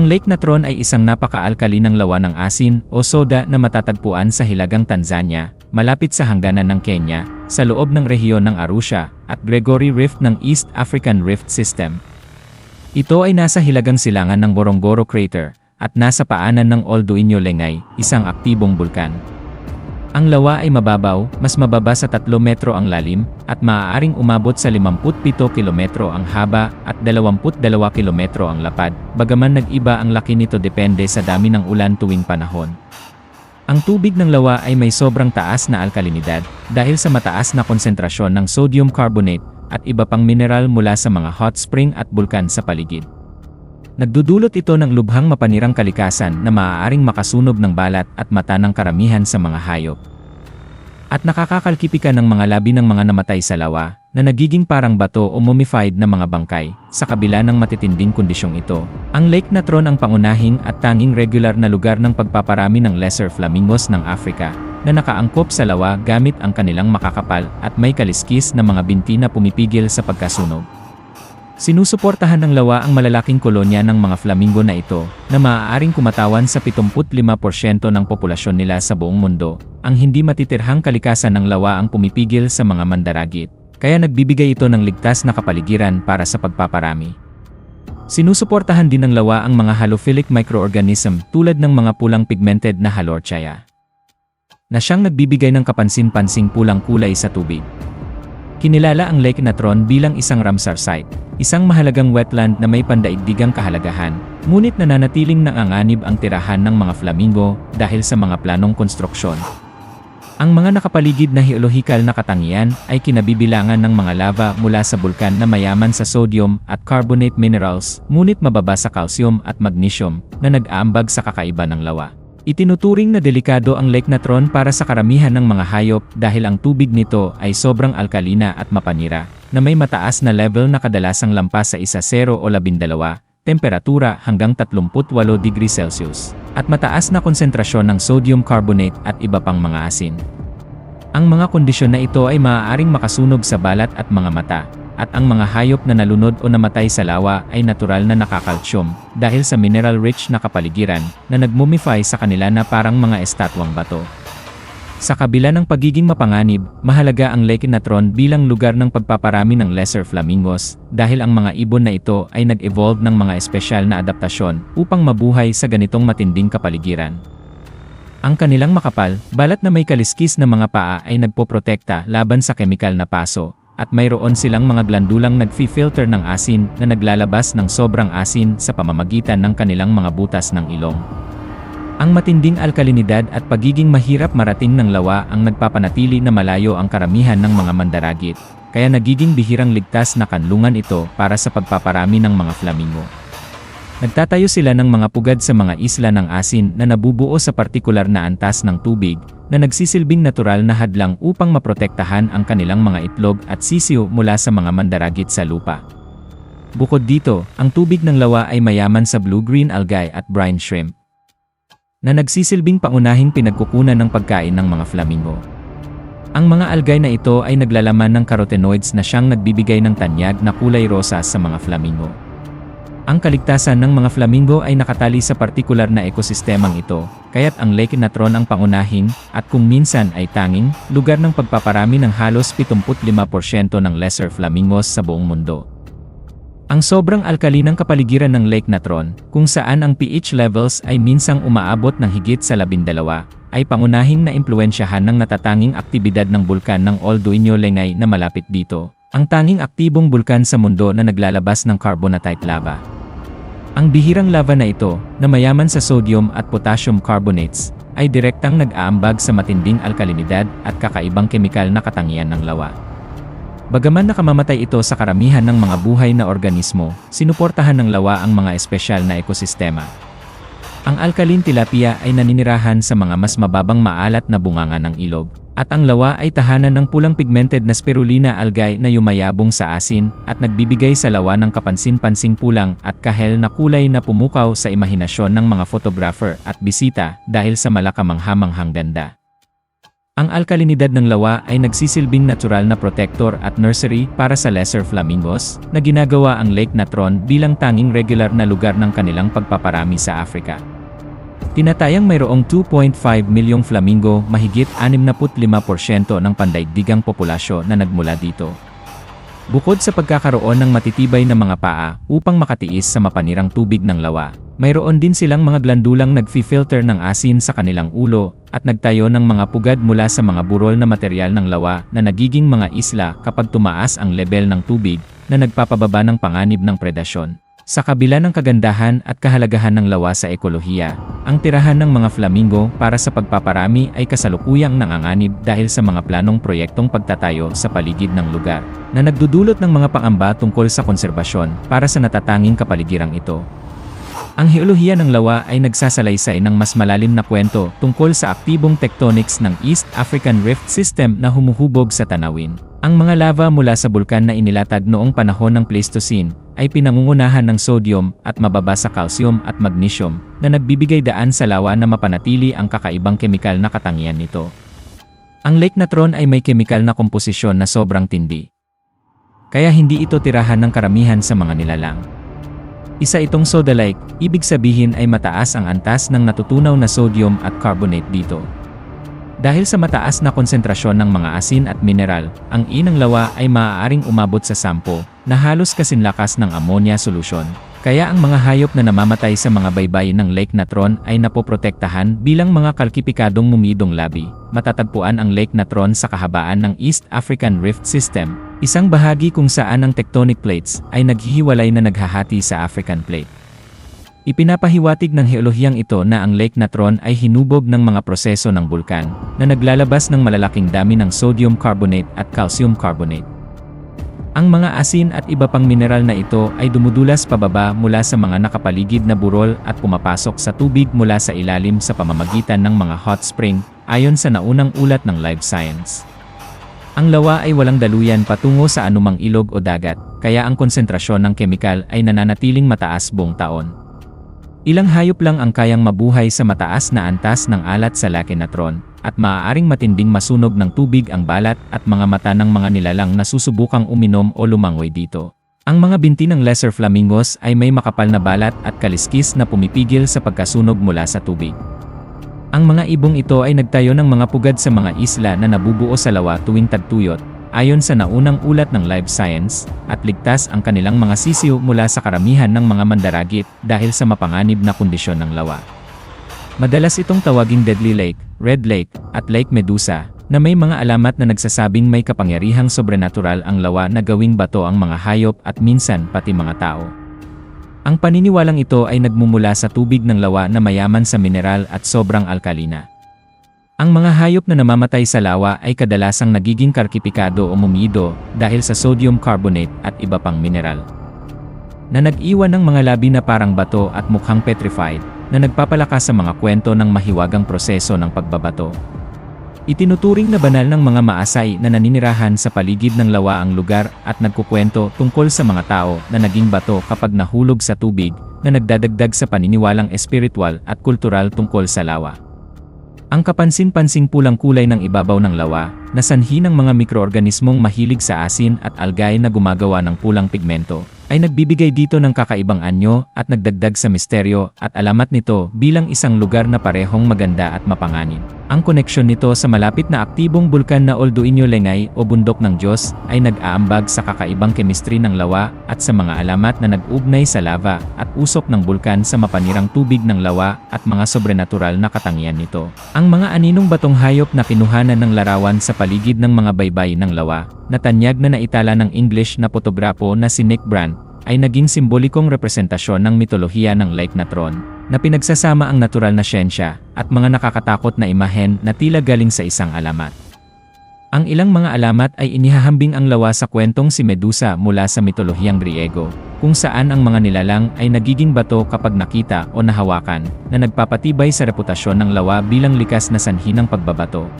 Ang Lake Natron ay isang napakaalkalinang lawa ng asin o soda na matatagpuan sa Hilagang Tanzania, malapit sa hangganan ng Kenya, sa loob ng rehiyon ng Arusha, at Gregory Rift ng East African Rift System. Ito ay nasa hilagang silangan ng Borongoro Crater, at nasa paanan ng Olduinyo Lengay, isang aktibong bulkan. Ang lawa ay mababaw, mas mababa sa 3 metro ang lalim, at maaaring umabot sa 57 kilometro ang haba at 22 kilometro ang lapad, bagaman nag-iba ang laki nito depende sa dami ng ulan tuwing panahon. Ang tubig ng lawa ay may sobrang taas na alkalinidad dahil sa mataas na konsentrasyon ng sodium carbonate at iba pang mineral mula sa mga hot spring at bulkan sa paligid. Nagdudulot ito ng lubhang mapanirang kalikasan na maaaring makasunob ng balat at mata ng karamihan sa mga hayop. At nakakakalkipika ng mga labi ng mga namatay sa lawa, na nagiging parang bato o mummified na mga bangkay, sa kabila ng matitinding kondisyong ito. Ang Lake Natron ang pangunahing at tanging regular na lugar ng pagpaparami ng lesser flamingos ng Africa, na nakaangkop sa lawa gamit ang kanilang makakapal at may kaliskis na mga binti na pumipigil sa pagkasunog. Sinusuportahan ng lawa ang malalaking kolonya ng mga flamingo na ito, na maaaring kumatawan sa 75% ng populasyon nila sa buong mundo. Ang hindi matitirhang kalikasan ng lawa ang pumipigil sa mga mandaragit, kaya nagbibigay ito ng ligtas na kapaligiran para sa pagpaparami. Sinusuportahan din ng lawa ang mga halophilic microorganism tulad ng mga pulang pigmented na halorchia, na siyang nagbibigay ng kapansin-pansing pulang kulay sa tubig. Kinilala ang Lake Natron bilang isang Ramsar site, isang mahalagang wetland na may pandaigdigang kahalagahan, ngunit nananatiling nanganganib ang tirahan ng mga flamingo dahil sa mga planong konstruksyon. Ang mga nakapaligid na geolohikal na katangian ay kinabibilangan ng mga lava mula sa bulkan na mayaman sa sodium at carbonate minerals, ngunit mababa sa calcium at magnesium na nag-aambag sa kakaiba ng lawa. Itinuturing na delikado ang Lake Natron para sa karamihan ng mga hayop dahil ang tubig nito ay sobrang alkalina at mapanira, na may mataas na level na kadalasang lampas sa isa 0 o 12, temperatura hanggang 38 degrees Celsius, at mataas na konsentrasyon ng sodium carbonate at iba pang mga asin. Ang mga kondisyon na ito ay maaaring makasunog sa balat at mga mata, at ang mga hayop na nalunod o namatay sa lawa ay natural na nakakalsyum dahil sa mineral-rich na kapaligiran na nagmumify sa kanila na parang mga estatwang bato. Sa kabila ng pagiging mapanganib, mahalaga ang Lake Natron bilang lugar ng pagpaparami ng lesser flamingos dahil ang mga ibon na ito ay nag-evolve ng mga espesyal na adaptasyon upang mabuhay sa ganitong matinding kapaligiran. Ang kanilang makapal, balat na may kaliskis na mga paa ay nagpoprotekta laban sa kemikal na paso at mayroon silang mga glandulang nagfi-filter ng asin na naglalabas ng sobrang asin sa pamamagitan ng kanilang mga butas ng ilong. Ang matinding alkalinidad at pagiging mahirap marating ng lawa ang nagpapanatili na malayo ang karamihan ng mga mandaragit, kaya nagiging bihirang ligtas na kanlungan ito para sa pagpaparami ng mga flamingo. Nagtatayo sila ng mga pugad sa mga isla ng asin na nabubuo sa partikular na antas ng tubig, na nagsisilbing natural na hadlang upang maprotektahan ang kanilang mga itlog at sisiyo mula sa mga mandaragit sa lupa. Bukod dito, ang tubig ng lawa ay mayaman sa blue-green algae at brine shrimp, na nagsisilbing paunahing pinagkukunan ng pagkain ng mga flamingo. Ang mga algae na ito ay naglalaman ng carotenoids na siyang nagbibigay ng tanyag na kulay rosas sa mga flamingo. Ang kaligtasan ng mga flamingo ay nakatali sa partikular na ekosistemang ito, kaya't ang Lake Natron ang pangunahing, at kung minsan ay tanging, lugar ng pagpaparami ng halos 75% ng lesser flamingos sa buong mundo. Ang sobrang alkalinang kapaligiran ng Lake Natron, kung saan ang pH levels ay minsang umaabot ng higit sa 12, ay pangunahing na impluensyahan ng natatanging aktibidad ng bulkan ng Olduinyo Lengay na malapit dito, ang tanging aktibong bulkan sa mundo na naglalabas ng carbonatite lava. Ang bihirang lava na ito, na mayaman sa sodium at potassium carbonates, ay direktang nag-aambag sa matinding alkalinidad at kakaibang kemikal na katangian ng lawa. Bagaman nakamamatay ito sa karamihan ng mga buhay na organismo, sinuportahan ng lawa ang mga espesyal na ekosistema. Ang alkaline tilapia ay naninirahan sa mga mas mababang maalat na bunganga ng ilog, at ang lawa ay tahanan ng pulang pigmented na spirulina algae na yumayabong sa asin at nagbibigay sa lawa ng kapansin-pansing pulang at kahel na kulay na pumukaw sa imahinasyon ng mga photographer at bisita dahil sa malakamanghamanghang ganda. Ang alkalinidad ng lawa ay nagsisilbing natural na protector at nursery para sa lesser flamingos, na ginagawa ang Lake Natron bilang tanging regular na lugar ng kanilang pagpaparami sa Africa. Tinatayang mayroong 2.5 milyong flamingo, mahigit 65% ng pandaigdigang populasyon na nagmula dito. Bukod sa pagkakaroon ng matitibay na mga paa upang makatiis sa mapanirang tubig ng lawa, mayroon din silang mga glandulang nagfi-filter ng asin sa kanilang ulo at nagtayo ng mga pugad mula sa mga burol na material ng lawa na nagiging mga isla kapag tumaas ang level ng tubig na nagpapababa ng panganib ng predasyon. Sa kabila ng kagandahan at kahalagahan ng lawa sa ekolohiya, ang tirahan ng mga flamingo para sa pagpaparami ay kasalukuyang nanganganib dahil sa mga planong proyektong pagtatayo sa paligid ng lugar, na nagdudulot ng mga pangamba tungkol sa konserbasyon para sa natatanging kapaligirang ito. Ang heolohiya ng lawa ay nagsasalaysay ng mas malalim na kwento tungkol sa aktibong tectonics ng East African Rift System na humuhubog sa tanawin. Ang mga lava mula sa bulkan na inilatag noong panahon ng Pleistocene ay pinangungunahan ng sodium at mababa sa calcium at magnesium na nagbibigay daan sa lawa na mapanatili ang kakaibang kemikal na katangian nito. Ang Lake Natron ay may kemikal na komposisyon na sobrang tindi. Kaya hindi ito tirahan ng karamihan sa mga nilalang. Isa itong soda-like, ibig sabihin ay mataas ang antas ng natutunaw na sodium at carbonate dito. Dahil sa mataas na konsentrasyon ng mga asin at mineral, ang inang lawa ay maaaring umabot sa 10 na halos kasinlakas ng ammonia solution. Kaya ang mga hayop na namamatay sa mga baybay ng Lake Natron ay napoprotektahan bilang mga kalkipikadong mumidong labi. Matatagpuan ang Lake Natron sa kahabaan ng East African Rift System, isang bahagi kung saan ang tectonic plates ay naghihiwalay na naghahati sa African Plate. Ipinapahiwatig ng heolohiyang ito na ang Lake Natron ay hinubog ng mga proseso ng bulkan na naglalabas ng malalaking dami ng sodium carbonate at calcium carbonate. Ang mga asin at iba pang mineral na ito ay dumudulas pababa mula sa mga nakapaligid na burol at pumapasok sa tubig mula sa ilalim sa pamamagitan ng mga hot spring, ayon sa naunang ulat ng Live Science. Ang lawa ay walang daluyan patungo sa anumang ilog o dagat, kaya ang konsentrasyon ng kemikal ay nananatiling mataas buong taon. Ilang hayop lang ang kayang mabuhay sa mataas na antas ng alat sa Lake Natron, at maaaring matinding masunog ng tubig ang balat at mga mata ng mga nilalang na susubukang uminom o lumangoy dito. Ang mga binti ng lesser flamingos ay may makapal na balat at kaliskis na pumipigil sa pagkasunog mula sa tubig. Ang mga ibong ito ay nagtayo ng mga pugad sa mga isla na nabubuo sa lawa tuwing tagtuyot, ayon sa naunang ulat ng Live Science, at ligtas ang kanilang mga sisiw mula sa karamihan ng mga mandaragit dahil sa mapanganib na kondisyon ng lawa. Madalas itong tawaging Deadly Lake, Red Lake, at Lake Medusa, na may mga alamat na nagsasabing may kapangyarihang sobrenatural ang lawa na gawing bato ang mga hayop at minsan pati mga tao. Ang paniniwalang ito ay nagmumula sa tubig ng lawa na mayaman sa mineral at sobrang alkalina. Ang mga hayop na namamatay sa lawa ay kadalasang nagiging karkipikado o mumido dahil sa sodium carbonate at iba pang mineral. Na nag-iwan ng mga labi na parang bato at mukhang petrified, na nagpapalakas sa mga kwento ng mahiwagang proseso ng pagbabato. Itinuturing na banal ng mga maasay na naninirahan sa paligid ng lawa ang lugar at nagkukwento tungkol sa mga tao na naging bato kapag nahulog sa tubig na nagdadagdag sa paniniwalang espiritual at kultural tungkol sa lawa. Ang kapansin-pansing pulang kulay ng ibabaw ng lawa, na sanhi ng mga mikroorganismong mahilig sa asin at algae na gumagawa ng pulang pigmento, ay nagbibigay dito ng kakaibang anyo at nagdagdag sa misteryo at alamat nito bilang isang lugar na parehong maganda at mapanganib. Ang koneksyon nito sa malapit na aktibong bulkan na Oldoinyo Lengay o Bundok ng Diyos ay nag-aambag sa kakaibang kemistri ng lawa at sa mga alamat na nag-ugnay sa lava at usok ng bulkan sa mapanirang tubig ng lawa at mga sobrenatural na katangian nito. Ang mga aninong batong hayop na kinuhanan ng larawan sa paligid ng mga baybay ng lawa, na tanyag na naitala ng English na fotograpo na si Nick Brandt, ay naging simbolikong representasyon ng mitolohiya ng Lake Natron, na pinagsasama ang natural na siyensya at mga nakakatakot na imahen na tila galing sa isang alamat. Ang ilang mga alamat ay inihahambing ang lawa sa kwentong si Medusa mula sa mitolohiyang Griego, kung saan ang mga nilalang ay nagiging bato kapag nakita o nahawakan, na nagpapatibay sa reputasyon ng lawa bilang likas na sanhi ng pagbabato.